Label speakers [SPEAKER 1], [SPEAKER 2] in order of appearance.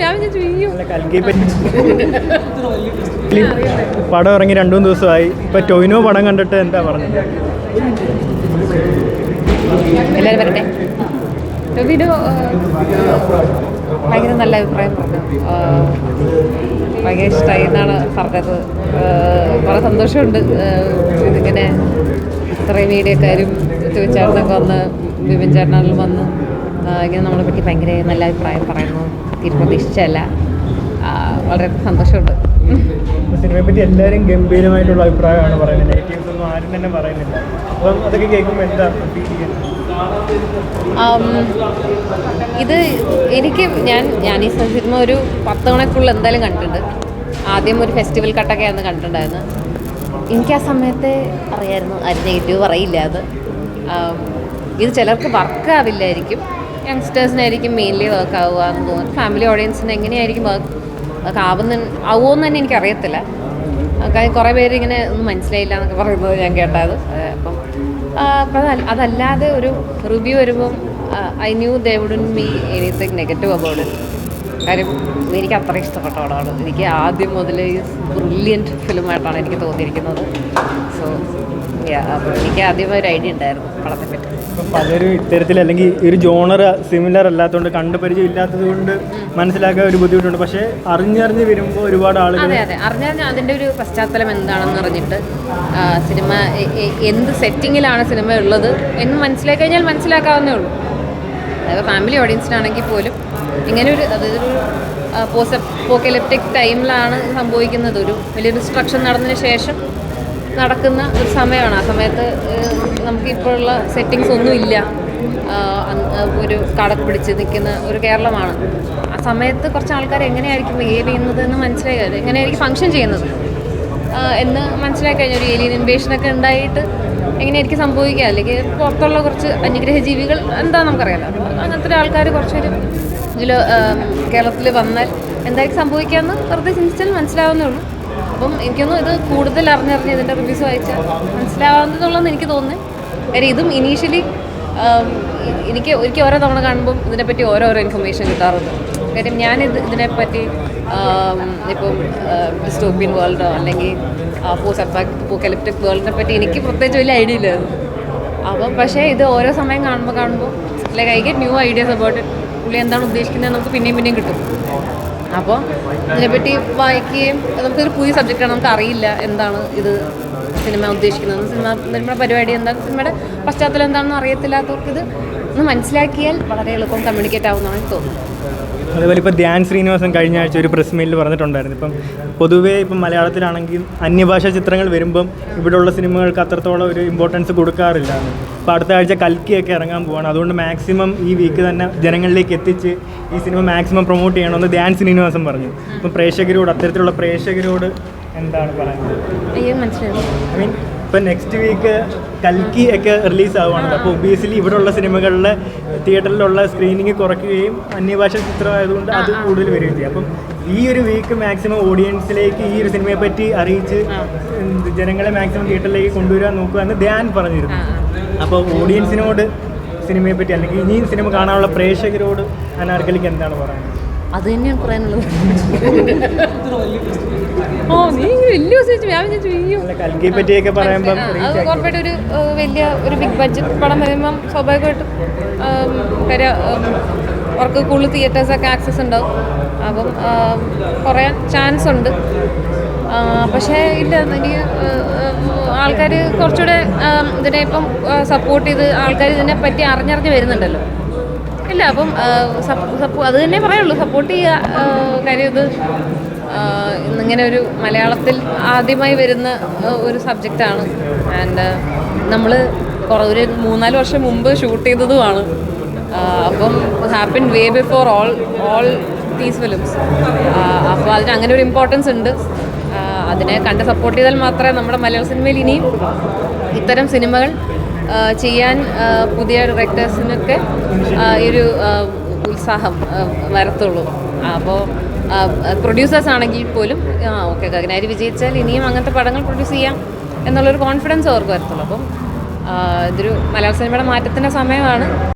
[SPEAKER 1] ഞാൻ അയ്യോ.
[SPEAKER 2] പടം ഇറങ്ങി രണ്ടു മൂന്ന് ദിവസമായി. ഇപ്പൊ ടൊയിനോ പടം കണ്ടിട്ട് എന്താ പറഞ്ഞത്?
[SPEAKER 1] എല്ലാവരും വരട്ടെ. ടൊവിനോ ഭയങ്കര നല്ല അഭിപ്രായം പറഞ്ഞു. ഭയങ്കര ഇഷ്ടമായി എന്നാണ് പറഞ്ഞത്. വളരെ സന്തോഷമുണ്ട്. ഇതിങ്ങനെ ഇത്രയും മീഡിയക്കാരും ചോദിച്ചായിരുന്നൊക്കെ വന്ന് വിപിൻ ചേട്ടനും വന്ന് ഇങ്ങനെ നമ്മളെ പറ്റി ഭയങ്കര നല്ല അഭിപ്രായം പറയുന്നു. തീരെ പ്രതീക്ഷിച്ചല്ല വളരെ സന്തോഷമുണ്ട്.
[SPEAKER 2] സിനിമയെ പറ്റി എല്ലാവരും ഗംഭീരമായിട്ടുള്ള അഭിപ്രായമാണ് പറയുന്നത്. നെഗറ്റീവ്സ് ഒന്നും ആരും തന്നെ പറയുന്നില്ല. അപ്പം അതൊക്കെ കേൾക്കുമ്പോൾ എന്താ ഫീൽ ചെയ്യുന്നത്?
[SPEAKER 1] ഇത് എനിക്ക് ഞാൻ ഞാൻ ഈ സിനിമ ഒരു പത്ത് തവണക്കുള്ള എന്തായാലും കണ്ടിട്ടുണ്ട്. ആദ്യം ഒരു ഫെസ്റ്റിവൽ കട്ടൊക്കെ ആണ് കണ്ടിട്ടുണ്ടായിരുന്നത് എനിക്ക് ആ സമയത്ത് അറിയായിരുന്നു. ആരും നെഗറ്റീവ് പറയില്ല അത്. ഇത് ചിലർക്ക് വർക്ക് ആവില്ലായിരിക്കും. യങ്സ്റ്റേഴ്സിനായിരിക്കും മെയിൻലി വർക്ക് ആവുക എന്ന് തോന്നുന്നു. ഫാമിലി ഓഡിയൻസിന് എങ്ങനെയായിരിക്കും വർക്ക് വർക്ക് ആവുന്ന ആവുമെന്ന് തന്നെ എനിക്കറിയത്തില്ല. കുറേ പേര് ഇങ്ങനെ ഒന്നും മനസ്സിലായില്ല എന്നൊക്കെ പറയുന്നത് ഞാൻ കേട്ടത്. അപ്പം അപ്പം അതല്ലാതെ ഒരു റിവ്യൂ വരുമ്പം I knew they wouldn't me anything negative about കാര്യം എനിക്ക് അത്ര ഇഷ്ടപ്പെട്ട പടമാണ്. എനിക്ക് ആദ്യം മുതൽ ബ്രില്യന്റ് ഫിലിമായിട്ടാണ് എനിക്ക് തോന്നിയിരിക്കുന്നത്. സോ അപ്പോൾ എനിക്ക് ആദ്യം ഒരു ഐഡിയ ഉണ്ടായിരുന്നു പടത്തെ പറ്റി.
[SPEAKER 2] പലരും ഇത്തരത്തിൽ അല്ലെങ്കിൽ ഒരു ജോണർ സിമിലർ അല്ലാത്തതുകൊണ്ട് കണ്ട് പരിചയം ഇല്ലാത്തത് കൊണ്ട് മനസ്സിലാക്കാൻ ഒരു ബുദ്ധിമുട്ടുണ്ട്. പക്ഷേ അറിഞ്ഞറിഞ്ഞ് വരുമ്പോൾ ഒരുപാട് ആളുകൾ
[SPEAKER 1] അതെ അതെ. അറിഞ്ഞറിഞ്ഞ് അതിന്റെ ഒരു പശ്ചാത്തലം എന്താണെന്ന് അറിഞ്ഞിട്ട് സിനിമ എന്ത് സെറ്റിങ്ങിലാണ് സിനിമ ഉള്ളത് എന്ന് മനസ്സിലാക്കി കഴിഞ്ഞാൽ മനസ്സിലാക്കാവുന്നേ ഉള്ളൂ. അതായത് ഫാമിലി ഓഡിയൻസിനാണെങ്കിൽ പോലും ഇങ്ങനെ ഒരു അതായത് ഒരു പോസ്റ്റ് പോക്കലിപ്റ്റിക് ടൈമിലാണ് സംഭവിക്കുന്നത്. ഒരു വലിയ ഡിസ്ട്രക്ഷൻ നടന്നതിന് ശേഷം നടക്കുന്ന ഒരു സമയമാണ്. ആ സമയത്ത് നമുക്കിപ്പോഴുള്ള സെറ്റിങ്സ് ഒന്നുമില്ല ഒരു കടക്ക് പിടിച്ച് നിൽക്കുന്ന ഒരു കേരളമാണ്. ആ സമയത്ത് കുറച്ച് ആൾക്കാർ എങ്ങനെയായിരിക്കും ബിഹേവ് ചെയ്യുന്നത് എന്ന് മനസ്സിലായി എങ്ങനെയായിരിക്കും ഫങ്ഷൻ ചെയ്യുന്നത്? എന്ന് മനസ്സിലാക്കി കഴിഞ്ഞ ഒരു ഏലിയൻ ഇൻവേഷനൊക്കെ ഉണ്ടായിട്ട് എങ്ങനെയായിരിക്കും സംഭവിക്കുക? അല്ലെങ്കിൽ പുറത്തുള്ള കുറച്ച് അന്യഗ്രഹ ജീവികൾ എന്താ നമുക്കറിയാലോ അങ്ങനത്തെ ആൾക്കാർ കുറച്ചൊരു ഇതിൽ കേരളത്തിൽ വന്നാൽ എന്തായാലും സംഭവിക്കാമെന്ന് വെറുതെ ചിന്തിച്ചാൽ മനസ്സിലാവുന്നേ ഉള്ളൂ. അപ്പം എനിക്കൊന്നും ഇത് കൂടുതൽ അറിഞ്ഞറിഞ്ഞ് ഇതിന്റെ റിവ്യൂസ് വായിച്ചാൽ മനസ്സിലാവുന്നതുള്ളതെന്ന് എനിക്ക് തോന്നുന്നത് കാര്യം ഇതും ഇനീഷ്യലി എനിക്ക് എനിക്ക് ഓരോ തവണ കാണുമ്പം ഇതിനെപ്പറ്റി ഓരോരോ ഇൻഫർമേഷൻ കിട്ടാറുണ്ട്. കാര്യം ഞാനിത് ഇതിനെപ്പറ്റി ഇപ്പം ഡിസ്റ്റോപ്പിയൻ വേൾഡോ അല്ലെങ്കിൽ പോസ്റ്റ് പോക്കലിപ്റ്റിക് വേൾഡിനെ പറ്റി എനിക്ക് പ്രത്യേകിച്ച് വലിയ ഐഡിയ ഇല്ലായിരുന്നു. അപ്പം പക്ഷേ ഇത് ഓരോ സമയം കാണുമ്പോൾ കാണുമ്പോൾ like I get new ideas about it പുള്ളി എന്താണ് ഉദ്ദേശിക്കുന്നത് നമുക്ക് പിന്നെയും പിന്നെയും കിട്ടും. അപ്പോൾ ഇതിനെപ്പറ്റി വായിക്കുകയും നമുക്കൊരു പുതിയ സബ്ജക്റ്റാണ് നമുക്ക് അറിയില്ല എന്താണ് ഇത് സിനിമ ഉദ്ദേശിക്കുന്നത്. സിനിമ സിനിമയുടെ പരിപാടി എന്താ? സിനിമയുടെ പശ്ചാത്തലം എന്താണെന്ന് അറിയത്തില്ലാത്തവർക്ക് ഇത് ഒന്ന് മനസ്സിലാക്കിയാൽ വളരെ എളുപ്പം കമ്മ്യൂണിക്കേറ്റ് ആവുന്നതാണ് എനിക്ക് തോന്നുന്നത്
[SPEAKER 2] അതുപോലെ ഇപ്പോൾ ധ്യാൻ ശ്രീനിവാസൻ കഴിഞ്ഞ ആഴ്ച ഒരു പ്രസ് മീറ്റിൽ പറഞ്ഞിട്ടുണ്ടായിരുന്നു. ഇപ്പം പൊതുവേ ഇപ്പം മലയാളത്തിലാണെങ്കിൽ അന്യഭാഷാ ചിത്രങ്ങൾ വരുമ്പം ഇവിടെയുള്ള സിനിമകൾക്ക് അത്രത്തോളം ഒരു ഇമ്പോർട്ടൻസ് കൊടുക്കാറില്ല. അപ്പോൾ അടുത്ത ആഴ്ച കൽക്കിയൊക്കെ ഇറങ്ങാൻ പോവാണ്. അതുകൊണ്ട് മാക്സിമം ഈ വീക്ക് തന്നെ ജനങ്ങളിലേക്ക് എത്തിച്ച് ഈ സിനിമ മാക്സിമം പ്രൊമോട്ട് ചെയ്യണമെന്ന് ധ്യാൻ ശ്രീനിവാസൻ പറഞ്ഞു. അപ്പം പ്രേക്ഷകരോട് അത്തരത്തിലുള്ള പ്രേക്ഷകരോട് എന്താണ് പറയുന്നത്?
[SPEAKER 1] അയ്യോ മനസ്സിലായി.
[SPEAKER 2] ഐ മീൻ ഇപ്പം നെക്സ്റ്റ് വീക്ക് കൽക്കി ഒക്കെ റിലീസ് ആവുകയാണല്ലോ. അപ്പോൾ ഒബിയസ്ലി ഇവിടെയുള്ള സിനിമകളിലെ തിയേറ്ററിലുള്ള സ്ക്രീനിങ് കുറയ്ക്കുകയും അന്യഭാഷ ചിത്രമായതുകൊണ്ട് അത് കൂടുതൽ വരികയും ചെയ്യും. അപ്പം ഈ ഒരു വീക്ക് മാക്സിമം ഓഡിയൻസിലേക്ക് ഈ ഒരു സിനിമയെ പറ്റി അറിയിച്ച് ജനങ്ങളെ മാക്സിമം തിയേറ്ററിലേക്ക് കൊണ്ടുവരാൻ നോക്കുക എന്ന് ധ്യാൻ പറഞ്ഞിരുന്നു. അപ്പോൾ ഓഡിയൻസിനോട് സിനിമയെ പറ്റി അല്ലെങ്കിൽ ഇനി സിനിമ കാണാനുള്ള പ്രേക്ഷകരോട് അനാർക്കലിക്ക് എന്താണ് പറയുന്നത്?
[SPEAKER 1] അത് തന്നെയാണ് പറയാനുള്ളത്. ഓ നീ വലിയ ചോദിച്ചു ഞാൻ വിചാരിച്ചു
[SPEAKER 2] പറ്റിയൊക്കെ
[SPEAKER 1] പറയുമ്പോൾ അത് ഉറപ്പായിട്ടും ഒരു വലിയ ഒരു ബിഗ് ബഡ്ജറ്റ് പടം വരുമ്പം സ്വാഭാവികമായിട്ടും കാര്യം അവർക്ക് കൂടുതൽ തിയേറ്റേഴ്സൊക്കെ ആക്സസ് ഉണ്ടാവും. അപ്പം കുറയാൻ ചാൻസ് ഉണ്ട്. പക്ഷേ ഇല്ല എനിക്ക് ആൾക്കാർ കുറച്ചുകൂടെ ഇതിനെ ഇപ്പം സപ്പോർട്ട് ചെയ്ത് ആൾക്കാർ ഇതിനെ പറ്റി അറിഞ്ഞറിഞ്ഞ് വരുന്നുണ്ടല്ലോ. ഇല്ല അപ്പം സപ്പോ- അത് തന്നെ പറയുള്ളൂ സപ്പോർട്ട് ചെയ്യുക കാര്യം ഇത് ഇന്നിങ്ങനെ ഒരു മലയാളത്തിൽ ആദ്യമായി വരുന്ന ഒരു സബ്ജക്റ്റാണ് ആൻഡ് നമ്മൾ കുറേ ഒരു മൂന്നാൽ വർഷം മുമ്പ് ഷൂട്ട് ചെയ്തതുമാണ്. അപ്പം happen way before all all these films അപ്പോൾ അതിന് അങ്ങനെ ഒരു ഇമ്പോർട്ടൻസ് ഉണ്ട്. അതിനെ കണ്ട് സപ്പോർട്ട് ചെയ്താൽ മാത്രമേ നമ്മുടെ മലയാള സിനിമയിൽ ഇനിയും ഇത്തരം സിനിമകൾ ചെയ്യാൻ പുതിയ ഡയറക്ടേഴ്സിനൊക്കെ ഒരു ഉത്സാഹം വരത്തുള്ളൂ. അപ്പോൾ പ്രൊഡ്യൂസേഴ്സ് ആണെങ്കിൽ പോലും ആ ഓക്കെ ഗഗനാരി വിജയിച്ചാൽ ഇനിയും അങ്ങനത്തെ പടങ്ങൾ പ്രൊഡ്യൂസ് ചെയ്യാം എന്നുള്ളൊരു കോൺഫിഡൻസ് അവർക്ക് വരത്തുള്ളൂ. അപ്പം ഇതൊരു മലയാള സിനിമയുടെ മാറ്റത്തിന്റെ സമയമാണ്.